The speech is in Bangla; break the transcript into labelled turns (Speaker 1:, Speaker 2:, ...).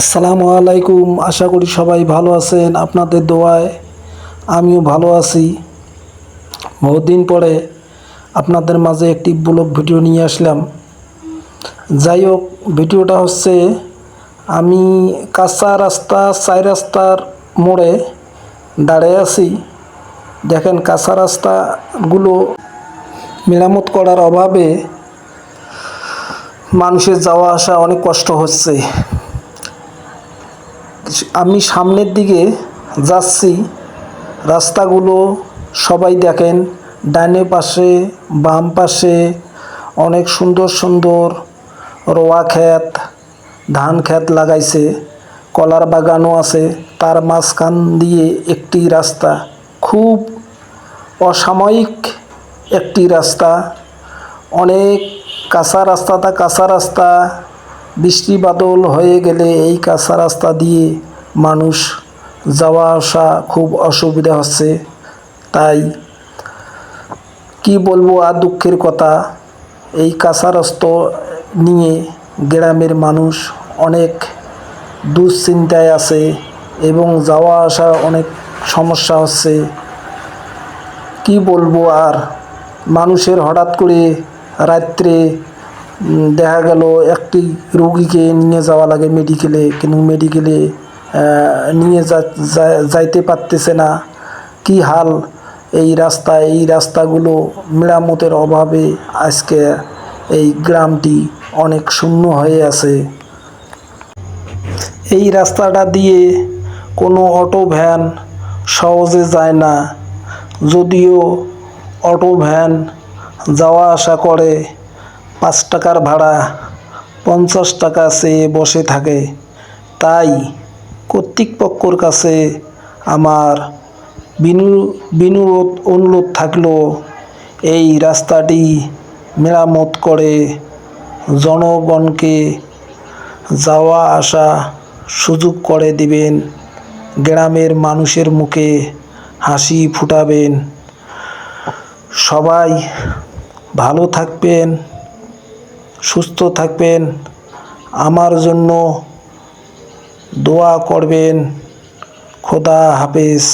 Speaker 1: আসসালামু আলাইকুম। আশা করি সবাই ভালো আছেন। আপনাদের দোয়ায় আমিও ভালো আছি। বহুদিন পরে আপনাদের মাঝে একটি ব্লগ ভিডিও নিয়ে আসলাম। যাই হোক, ভিডিওটা হচ্ছে, আমি কাঁচা রাস্তা চাই রাস্তার মোড়ে দাঁড়িয়ে আছি। দেখেন, কাঁচা রাস্তাগুলো মেরামত করার অভাবে মানুষের যাওয়া আসা অনেক কষ্ট হচ্ছে। আমি সামনের দিকে যাচ্ছি, রাস্তাগুলো সবাই দেখেন, ডানে পাশে, বাম পাশে, অনেক সুন্দর সুন্দর রোয়া ক্ষেত, ধান ক্ষেত লাগাইছে, কলার বাগানও আছে, তার মাঝখান দিয়ে একটি রাস্তা, খুব অসাময়িক একটি রাস্তা, অনেক কাঁচা রাস্তাটা কাঁচা রাস্তা বৃষ্টি বাদল হয়ে গেলে এই কাঁচা রাস্তা দিয়ে মানুষ যাওয়া আসা খুব অসুবিধা হচ্ছে। তাই কি বলব আর দুঃখের কথা, এই কাঁচা রাস্তা নিয়ে গ্রামের মানুষ অনেক দুশ্চিন্তায় আছে এবং যাওয়া আসা অনেক সমস্যা হচ্ছে। কি বলব আর, মানুষের হঠাৎ করে রাত্রে দেখা গেল একটি রোগীকে নিয়ে যাওয়া লাগে মেডিকেলে কিন্তু মেডিকেলে নিয়ে যাইতে পারতেছে না। কি হাল? এই রাস্তা, এই রাস্তাগুলো মেরামতের অভাবে আজকে এই গ্রামটি অনেক শূন্য হয়ে আছে। এই রাস্তাটা দিয়ে কোনো অটো ভ্যান সহজে যায় না। যদিও অটো ভ্যান যাওয়া আসা করে পাঁচ টাকার ভাড়া, পঞ্চাশ টাকা চেয়ে বসে থাকে। তাই কর্তৃপক্ষর কাছে আমার বিনু, বিনুরোধ অনুরোধ থাকল, এই রাস্তাটি মেরামত করে জনগণকে যাওয়া আসা সুযোগ করে দিবেন। গ্রামের মানুষের মুখে হাসি ফুটাবেন। সবাই ভালো থাকবেন। সুস্থ থাকবেন আমার জন্য দোয়া করবেন। খোদা হাফেজ।